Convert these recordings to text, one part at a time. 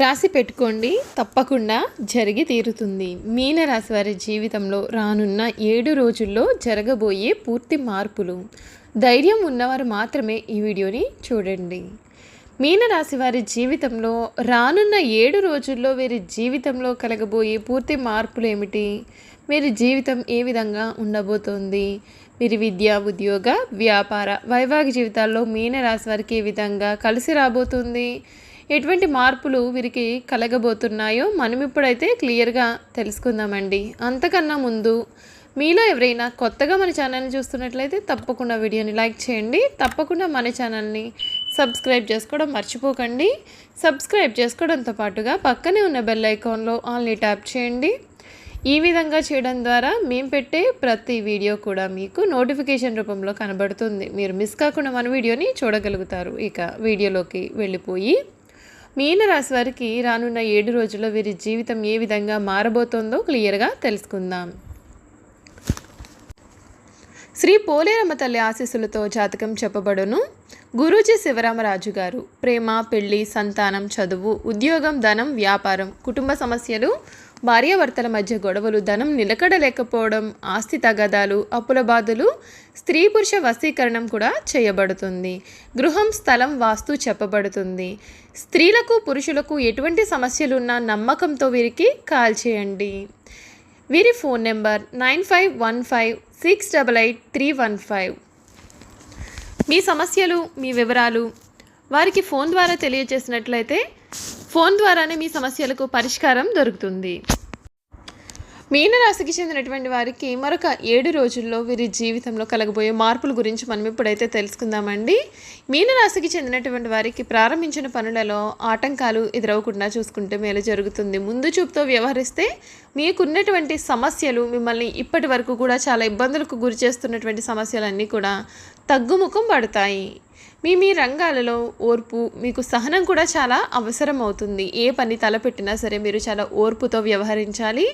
రాసి పెట్టుకోండి తప్పకుండా జరిగి తీరుతుంది. మీనరాశి వారి జీవితంలో రానున్న ఏడు రోజుల్లో జరగబోయే పూర్తి మార్పులు. ధైర్యం ఉన్నవారు మాత్రమే ఈ వీడియోని చూడండి. మీనరాశి వారి జీవితంలో రానున్న ఏడు రోజుల్లో వీరి జీవితంలో కలగబోయే పూర్తి మార్పులు ఏమిటి? వీరి జీవితం ఏ విధంగా ఉండబోతోంది? వీరి విద్య ఉద్యోగ వ్యాపార వైవాహిక జీవితాల్లో మీనరాశి వారికి ఏ విధంగా కలిసి రాబోతుంది? ఎటువంటి మార్పులు వీరికి కలగబోతున్నాయో మనం ఇప్పుడైతే క్లియర్గా తెలుసుకుందామండి. అంతకన్నా ముందు మీలో ఎవరైనా కొత్తగా మన ఛానల్ని చూస్తున్నట్లయితే తప్పకుండా వీడియోని లైక్ చేయండి. తప్పకుండా మన ఛానల్ని సబ్స్క్రైబ్ చేసుకోవడం మర్చిపోకండి. సబ్స్క్రైబ్ చేసుకోవడంతో పాటుగా పక్కనే ఉన్న బెల్ ఐకాన్లో ఆల్ని ట్యాప్ చేయండి. ఈ విధంగా చేయడం ద్వారా మేము పెట్టే ప్రతి వీడియో కూడా మీకు నోటిఫికేషన్ రూపంలో కనబడుతుంది. మీరు మిస్ కాకుండా మన వీడియోని చూడగలుగుతారు. ఇక వీడియోలోకి వెళ్ళిపోయి మీనరాశి వారికి రానున్న ఏడు రోజుల్లో వీరి జీవితం ఏ విధంగా మారబోతోందో క్లియర్గా తెలుసుకుందాం. శ్రీ పోలేరమ్మ తల్లి ఆశీస్సులతో జాతకం చెప్పబడును. గురూజీ శివరామరాజు గారు ప్రేమ పెళ్ళి సంతానం చదువు ఉద్యోగం ధనం వ్యాపారం కుటుంబ సమస్యలు భార్యాభర్తల మధ్య గొడవలు ధనం నిలకడలేకపోవడం ఆస్తి తగాదాలు అప్పుల బాధలు స్త్రీ పురుష వశీకరణం కూడా చేయబడుతుంది. గృహం స్థలం వాస్తు చెప్పబడుతుంది. స్త్రీలకు పురుషులకు ఎటువంటి సమస్యలున్నా నమ్మకంతో వీరికి కాల్ చేయండి. వీరి phone number nine five one five six double eight three one five. మీ సమస్యలు మీ వివరాలు వారికి ఫోన్ ద్వారా తెలియజేసినట్లయితే ఫోన్ ద్వారానే మీ సమస్యలకు పరిష్కారం దొరుకుతుంది. మీనరాశికి చెందినటువంటి వారికి మరొక ఏడు రోజుల్లో వీరి జీవితంలో కలగబోయే మార్పుల గురించి మనం ఇప్పుడైతే తెలుసుకుందామండి. మీనరాశికి చెందినటువంటి వారికి ప్రారంభించిన పనులలో ఆటంకాలు ఎదురవకుండా చూసుకుంటే మేలు జరుగుతుంది. ముందు చూపుతో వ్యవహరిస్తే మీకున్నటువంటి సమస్యలు మిమ్మల్ని ఇప్పటి వరకు కూడా చాలా ఇబ్బందులకు గురి చేస్తున్నటువంటి సమస్యలన్నీ కూడా తగ్గుముఖం పడతాయి. మీ మీ రంగాలలో ఓర్పు మీకు సహనం కూడా చాలా అవసరం అవుతుంది ఏ పని తలపెట్టినా సరే మీరు చాలా ఓర్పుతో వ్యవహరించాలి.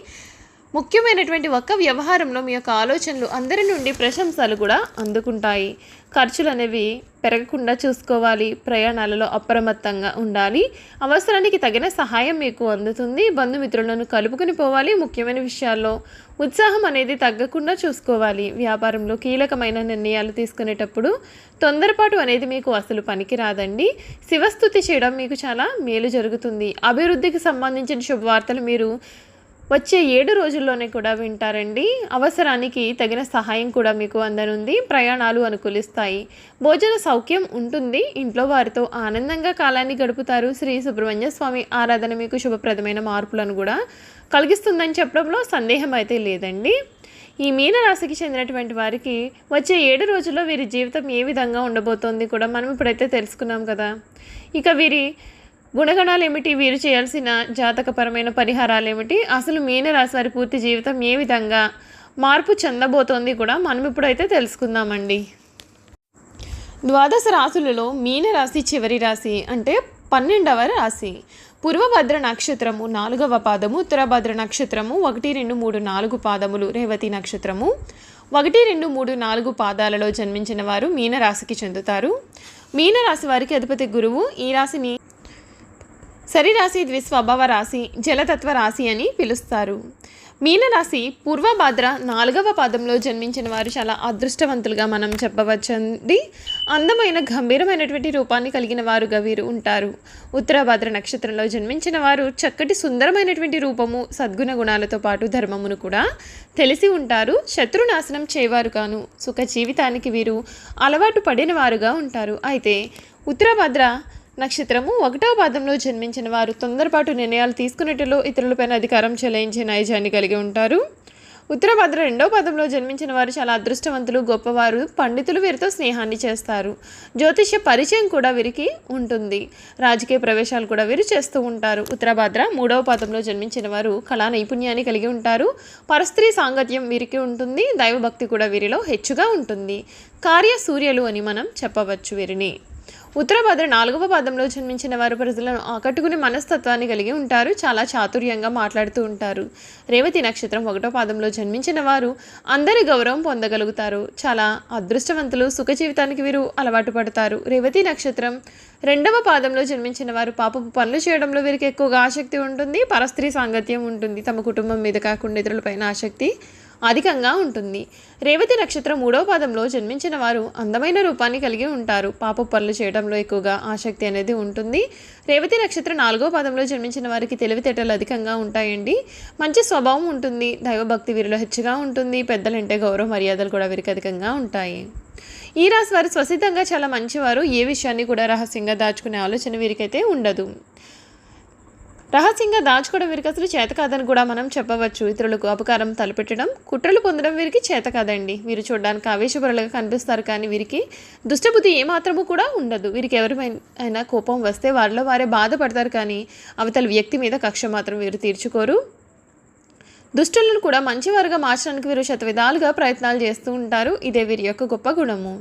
ముఖ్యమైనటువంటి ఒక్క వ్యవహారంలో మీ యొక్క ఆలోచనలు అందరి నుండి ప్రశంసలు కూడా అందుకుంటాయి. ఖర్చులు అనేవి పెరగకుండా చూసుకోవాలి. ప్రయాణాలలో అప్రమత్తంగా ఉండాలి. అవసరానికి తగిన సహాయం మీకు అందుతుంది. బంధుమిత్రులను కలుపుకుని పోవాలి ముఖ్యమైన విషయాల్లో. ఉత్సాహం అనేది తగ్గకుండా చూసుకోవాలి. వ్యాపారంలో కీలకమైన నిర్ణయాలు తీసుకునేటప్పుడు తొందరపాటు అనేది మీకు అసలు పనికి రాదండి శివస్థుతి చేయడం మీకు చాలా మేలు జరుగుతుంది. అభివృద్ధికి సంబంధించిన శుభవార్తలు మీరు వచ్చే ఏడు రోజుల్లోనే కూడా వింటారండి. అవసరానికి తగిన సహాయం కూడా మీకు అందనుంది. ప్రయాణాలు అనుకూలిస్తాయి. భోజన సౌఖ్యం ఉంటుంది. ఇంట్లో వారితో ఆనందంగా కాలాన్ని గడుపుతారు. శ్రీ సుబ్రహ్మణ్య స్వామి ఆరాధన మీకు శుభప్రదమైన మార్పులను కూడా కలిగిస్తుందని చెప్పడంలో సందేహం అయితే లేదండి. ఈ మీనరాశికి చెందినటువంటి వారికి వచ్చే ఏడు రోజుల్లో వీరి జీవితం ఏ విధంగా ఉండబోతోంది కూడా మనం ఇప్పుడైతే తెలుసుకున్నాం కదా. ఇక వీరి గుణగణాలు ఏమిటి వీరు చేయాల్సిన జాతకపరమైన పరిహారాలు ఏమిటి అసలు మీనరాశి వారి పూర్తి జీవితం ఏ విధంగా మార్పు చెందబోతోంది కూడా మనం ఇప్పుడైతే తెలుసుకుందామండి. ద్వాదశ రాశులలో మీనరాశి చివరి రాశి అంటే పన్నెండవ రాశి. పూర్వభద్ర నక్షత్రము నాలుగవ పాదము ఉత్తరభద్ర నక్షత్రము ఒకటి రెండు మూడు నాలుగు పాదములు రేవతి నక్షత్రము ఒకటి రెండు మూడు నాలుగు పాదాలలో జన్మించిన వారు మీనరాశికి చెందుతారు. మీనరాశి వారికి అధిపతి గురువు. ఈ రాశిని సరిరాశి ద్విస్వభావ రాశి జలతత్వ రాశి అని పిలుస్తారు. మీనరాశి పూర్వభాద్ర నాలుగవ పాదంలో జన్మించిన వారు చాలా అదృష్టవంతులుగా మనం చెప్పవచ్చండి. అందమైన గంభీరమైనటువంటి రూపాన్ని కలిగిన వారుగా వీరు ఉంటారు. ఉత్తరభాద్ర నక్షత్రంలో జన్మించిన వారు చక్కటి సుందరమైనటువంటి రూపము సద్గుణ గుణాలతో పాటు ధర్మమును కూడా తెలిసి ఉంటారు. శత్రునాశనం చేయవారు కాను సుఖ జీవితానికి వీరు అలవాటు పడిన వారుగా ఉంటారు. అయితే ఉత్తరభద్ర నక్షత్రము ఒకటో పాదంలో జన్మించిన వారు తొందరపాటు నిర్ణయాలు తీసుకునేటలో ఇతరులపైన అధికారం చెలాయించే నైజాన్ని కలిగి ఉంటారు. ఉత్తరభద్ర రెండో పదంలో జన్మించిన వారు చాలా అదృష్టవంతులు గొప్పవారు పండితులు వీరితో స్నేహాన్ని చేస్తారు. జ్యోతిష్య పరిచయం కూడా వీరికి ఉంటుంది. రాజకీయ ప్రవేశాలు కూడా వీరు చేస్తూ ఉంటారు. ఉత్తరభద్ర మూడవ పదంలో జన్మించిన వారు కళా నైపుణ్యాన్ని కలిగి ఉంటారు. పరస్త్రీ సాంగత్యం వీరికి ఉంటుంది. దైవభక్తి కూడా వీరిలో హెచ్చుగా ఉంటుంది. కార్య సూర్యులు అని మనం చెప్పవచ్చు వీరిని. ఉత్తరభద్ర నాలుగవ పాదంలో జన్మించిన వారు ప్రజలను ఆకట్టుకునే మనస్తత్వాన్ని కలిగి ఉంటారు చాలా చాతుర్యంగా మాట్లాడుతూ ఉంటారు. రేవతి నక్షత్రం ఒకటో పాదంలో జన్మించిన వారు అందరి గౌరవం పొందగలుగుతారు. చాలా అదృష్టవంతులు సుఖ జీవితానికి వీరు అలవాటు పడతారు. రేవతి నక్షత్రం రెండవ పాదంలో జన్మించిన వారు పాపపు పనులు చేయడంలో వీరికి ఎక్కువగా ఆసక్తి ఉంటుంది పరస్త్రీ సాంగత్యం ఉంటుంది. తమ కుటుంబం మీద కాకుండా ఇతరులపైన ఆసక్తి అధికంగా ఉంటుంది. రేవతి నక్షత్రం మూడవ పాదంలో జన్మించిన వారు అందమైన రూపాన్ని కలిగి ఉంటారు. పాప పనులు చేయడంలో ఎక్కువగా ఆసక్తి అనేది ఉంటుంది. రేవతి నక్షత్రం నాలుగవ పాదంలో జన్మించిన వారికి తెలివితేటలు అధికంగా ఉంటాయండి. మంచి స్వభావం ఉంటుంది. దైవభక్తి వీరిలో హెచ్చుగా ఉంటుంది. పెద్దలంటే గౌరవ మర్యాదలు కూడా వీరికి అధికంగా ఉంటాయి. ఈ రాశి వారు స్వసిద్ధంగా చాలా మంచివారు. ఏ విషయాన్ని కూడా రహస్యంగా దాచుకునే ఆలోచన వీరికైతే ఉండదు. రహస్యంగా దాచుకోవడం వీరికి అసలు చేత కాదని కూడా మనం చెప్పవచ్చు. ఇతరులకు అపకారం తలపెట్టడం కుట్రలు పొందడం వీరికి చేత కాదండి. వీరు చూడడానికి ఆవేశపరులుగా కనిపిస్తారు కానీ వీరికి దుష్టబుద్ధి ఏమాత్రము కూడా ఉండదు. వీరికి ఎవరిమైనా కోపం వస్తే వారిలో వారే బాధపడతారు కానీ అవతల వ్యక్తి మీద కక్ష మాత్రం వీరు తీర్చుకోరు. దుష్టులను కూడా మంచివారుగా మార్చడానికి వీరు శతవిధాలుగా ప్రయత్నాలు చేస్తూ ఉంటారు. ఇదే వీరి యొక్క గొప్ప గుణము.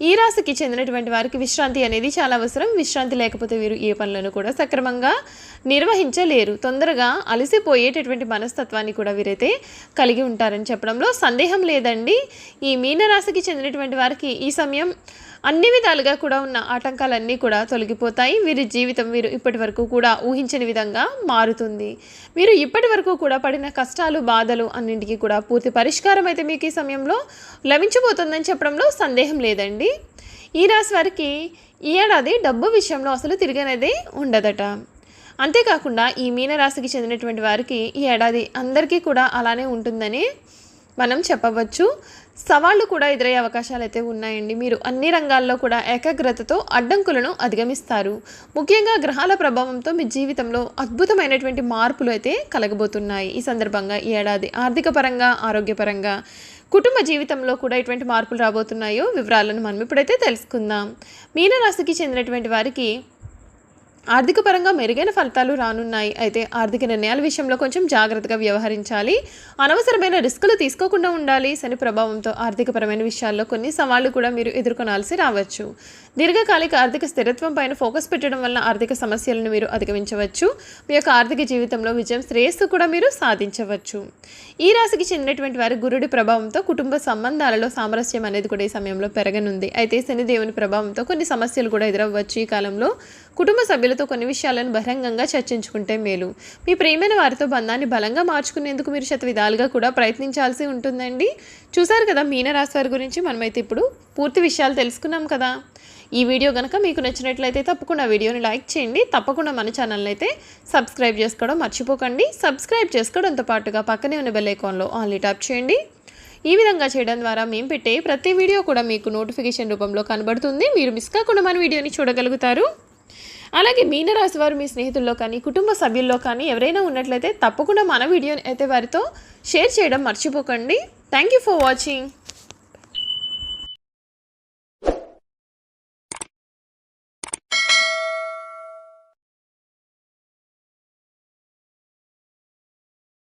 ఈ రాశికి చెందినటువంటి వారికి విశ్రాంతి అనేది చాలా అవసరం. విశ్రాంతి లేకపోతే వీరు ఏ పనులను కూడా సక్రమంగా నిర్వహించలేరు. తొందరగా అలసిపోయేటటువంటి మనస్తత్వాన్ని కూడా వీరైతే కలిగి ఉంటారని చెప్పడంలో సందేహం లేదండి. ఈ మీనరాశికి చెందినటువంటి వారికి ఈ సమయం అన్ని విధాలుగా కూడా ఉన్న ఆటంకాలన్నీ కూడా తొలగిపోతాయి. వీరి జీవితం వీరు ఇప్పటి వరకు కూడా ఊహించని విధంగా మారుతుంది. వీరు ఇప్పటి వరకు కూడా పడిన కష్టాలు బాధలు అన్నింటికీ కూడా పూర్తి పరిష్కారం అయితే మీకు ఈ సమయంలో లభించబోతుందని చెప్పడంలో సందేహం లేదండి. ఈ రాశి వారికి ఈ ఏడాది డబ్బు విషయంలో అసలు తిరిగనేది ఉండదట. అంతేకాకుండా ఈ మీనరాశికి చెందినటువంటి వారికి ఈ ఏడాది అందరికీ కూడా అలానే ఉంటుందని మనం చెప్పవచ్చు. సవాళ్ళు కూడా ఎదురయ్యే అవకాశాలు అయితే ఉన్నాయండి. మీరు అన్ని రంగాల్లో కూడా ఏకాగ్రతతో అడ్డంకులను అధిగమిస్తారు. ముఖ్యంగా గ్రహాల ప్రభావంతో మీ జీవితంలో అద్భుతమైనటువంటి మార్పులు అయితే కలగబోతున్నాయి. ఈ సందర్భంగా ఈ ఏడాది ఆర్థిక పరంగా ఆరోగ్యపరంగా కుటుంబ జీవితంలో కూడా ఎటువంటి మార్పులు రాబోతున్నాయో వివరాలను మనం ఇప్పుడైతే తెలుసుకుందాం. మీనరాశికి చెందినటువంటి వారికి ఆర్థిక పరంగా మెరుగైన ఫలితాలు రానున్నాయి. అయితే ఆర్థిక నిర్ణయాల విషయంలో కొంచెం జాగ్రత్తగా వ్యవహరించాలి. అనవసరమైన రిస్కులు తీసుకోకుండా ఉండాలి. శని ప్రభావంతో ఆర్థికపరమైన విషయాల్లో కొన్ని సవాళ్ళు కూడా మీరు ఎదుర్కొనాల్సి రావచ్చు. దీర్ఘకాలిక ఆర్థిక స్థిరత్వం పైన ఫోకస్ పెట్టడం వల్ల ఆర్థిక సమస్యలను మీరు అధిగమించవచ్చు. మీ యొక్క ఆర్థిక జీవితంలో విజయం శ్రేయస్సు కూడా మీరు సాధించవచ్చు. ఈ రాశికి చెందినటువంటి వారి గురుడి ప్రభావంతో కుటుంబ సంబంధాలలో సామరస్యం అనేది కూడా ఈ సమయంలో పెరగనుంది. అయితే శనిదేవుని ప్రభావంతో కొన్ని సమస్యలు కూడా ఎదురవ్వచ్చు. ఈ కాలంలో కుటుంబ సభ్యులు సభ్యులతో కొన్ని విషయాలను బహిరంగంగా చర్చించుకుంటే మేలు. మీ ప్రేమైన వారితో బంధాన్ని బలంగా మార్చుకునేందుకు మీరు శత విధాలుగా కూడా ప్రయత్నించాల్సి ఉంటుందండి. చూసారు కదా మీనరాశి వారి గురించి మనమైతే ఇప్పుడు పూర్తి విషయాలు తెలుసుకున్నాం కదా. ఈ వీడియో కనుక మీకు నచ్చినట్లయితే తప్పకుండా వీడియోని లైక్ చేయండి. తప్పకుండా మన ఛానల్ని అయితే సబ్స్క్రైబ్ చేసుకోవడం మర్చిపోకండి. సబ్స్క్రైబ్ చేసుకోవడంతో పాటుగా పక్కనే ఉన్న బెల్ ఐకాన్లో ఆన్లీ ట్యాప్ చేయండి. ఈ విధంగా చేయడం ద్వారా మేము పెట్టే ప్రతి వీడియో కూడా మీకు నోటిఫికేషన్ రూపంలో కనబడుతుంది. మీరు మిస్ కాకుండా మన వీడియోని చూడగలుగుతారు. అలాగే మీనరాశి వారు మీ స్నేహితుల్లో కానీ కుటుంబ సభ్యుల్లో కానీ ఎవరైనా ఉన్నట్లయితే తప్పకుండా మన వీడియోని అయితే వారితో షేర్ చేయడం మర్చిపోకండి. Thank you for watching